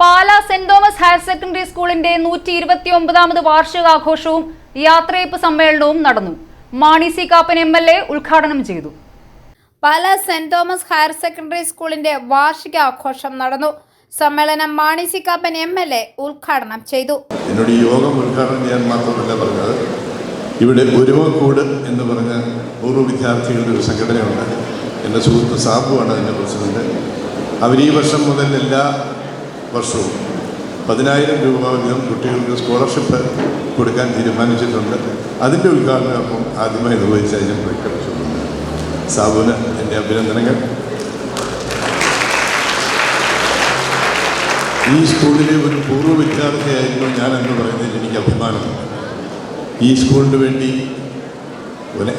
പാല സെന്റ് Thomas higher secondary സ്കൂളിന്റെ നൂറ്റി ഇരുപത്തി ഒമ്പതാമത് വാർഷികാഘോഷവും യാത്രയപ്പ് സമ്മേളനവും നടന്നു. Mani C Kappan M L A ഉദ്ഘാടനം ചെയ്തു. പാല സെന്റ് തോമസ് ഹയർ സെക്കൻഡറി സ്കൂളിന്റെ വാർഷികാഘോഷം നടന്നു. സമ്മേളനം Mani C Kappan M L A ഉദ്ഘാടനം ചെയ്തു. എന്നോട് യോഗം ഉദ്ഘാടനം ചെയ്യാൻ മാത്രമല്ല പറഞ്ഞത്. ഇവിടെ ഒരുമക്കൂട് എന്ന് പറഞ്ഞ പൂർവ വിദ്യാർത്ഥികളുടെ ഒരു സംഘടനയുണ്ട്. എന്റെ സുഹൃത്ത് സാബുവാണ് അതിന്റെ പ്രസിഡന്റ്. അവർ ഈ വർഷം മുതൽ എല്ലാ വർഷവും. പതിനായിരം രൂപ വീതം കുട്ടികൾക്ക് സ്കോളർഷിപ്പ് കൊടുക്കാൻ തീരുമാനിച്ചിട്ടുണ്ട്. അതിന്റെ ഉദ്ഘാടനം ആദ്യമായി നിർവഹിച്ച ഞാൻ പ്രഖ്യാപിച്ചിട്ടുണ്ട് സാബുവിന് എന്റെ അഭിനന്ദനങ്ങൾ. ഈ സ്കൂളിലെ ഒരു പൂർവ വിദ്യാർത്ഥിയായിരുന്നു ഞാൻ എന്ന് പറയുന്നതിൽ എനിക്ക് അഭിമാനമുണ്ട്. ഈ സ്കൂളിന് വേണ്ടി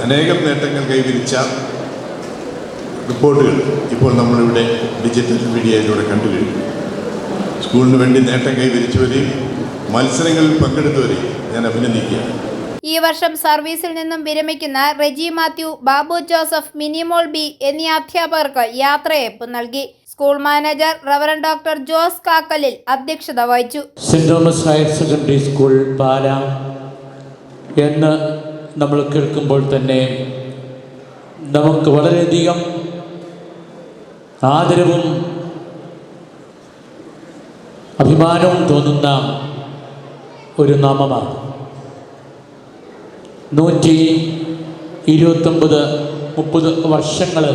അനേകം നേട്ടങ്ങൾ കൈവരിച്ച റിപ്പോർട്ടുകൾ ഇപ്പോൾ നമ്മളിവിടെ ഡിജിറ്റൽ മീഡിയയിലൂടെ കണ്ടു സ്കൂളിന് വേണ്ടി നേട്ടം കൈവരിച്ചവരെയും മത്സരങ്ങളിൽ പങ്കെടുത്തവരെയും ഞാൻ അഭിനന്ദിക്കുക ഈ വർഷം സർവീസിൽ നിന്നും വിരമിക്കുന്ന Reji Mathew Babu Joseph Minimol B എന്നീ അധ്യാപകർക്ക് യാത്രയപ്പ് നൽകി. School manager reverend doctor Jose Kakkalil അധ്യക്ഷത വഹിച്ചു. Saint Thomas higher secondary school Pala എന്ന് നമ്മൾ കേൾക്കുമ്പോൾ തന്നെ നമുക്ക് വളരെയധികം ആദരവും അഭിമാനവും തോന്നുന്ന ഒരു നാമമാണ്. നൂറ്റി ഇരുപത്തൊമ്പത് മുപ്പത് വർഷങ്ങൾ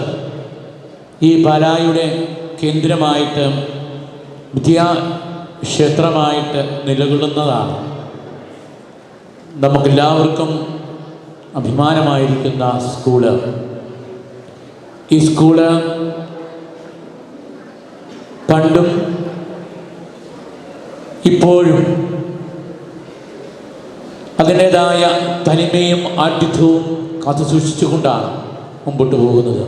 ഈ പാലായുടെ കേന്ദ്രമായിട്ട് വിദ്യാക്ഷേത്രമായിട്ട് നിലകൊള്ളുന്നതാണ്. നമുക്കെല്ലാവർക്കും അഭിമാനമായിരിക്കുന്ന സ്കൂൾ. ഈ സ്കൂൾ പണ്ടും ഇപ്പോഴും അതിന്റെതായ തനിമയും ആഠ്യത്വവും കാത്തുസൂക്ഷിച്ചുകൊണ്ടാണ് മുമ്പോട്ട് പോകുന്നത്.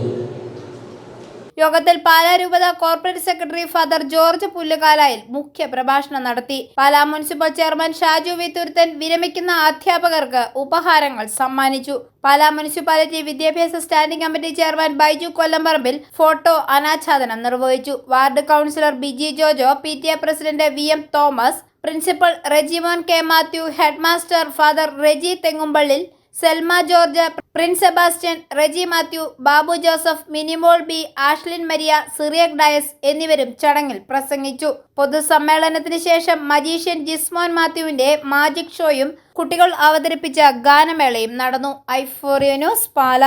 യോഗത്തിൽ പാലാ രൂപത corporate secretary father George Pullukalayil മുഖ്യ പ്രഭാഷണം നടത്തി. പാലാ മുനിസിപ്പൽ ചെയർമാൻ ഷാജു വിത്തുരുത്തൻ വിരമിക്കുന്ന അധ്യാപകർക്ക് ഉപഹാരങ്ങൾ സമ്മാനിച്ചു. പാലാ മുനിസിപ്പാലിറ്റി വിദ്യാഭ്യാസ standing committee chairman Baiju Kollamparambil photo അനാച്ഛാദനം നിർവഹിച്ചു. Ward councillor Biji Jojo P. T. A president V. M. Thomas principal Rejimon K. Mathew headmaster father Reji Thengumpallil Selma George Prince Sebastian Reji Mathew Babu Joseph Minimol B Ashlin Maria Cyriac Dias എന്നിവരും ചടങ്ങിൽ പ്രസംഗിച്ചു. പൊതുസമ്മേളനത്തിന് ശേഷം magician Jismon മാത്യുവിന്റെ magic ഷോയും കുട്ടികൾ അവതരിപ്പിച്ച ഗാനമേളയും നടന്നു. Euphoria news Pala.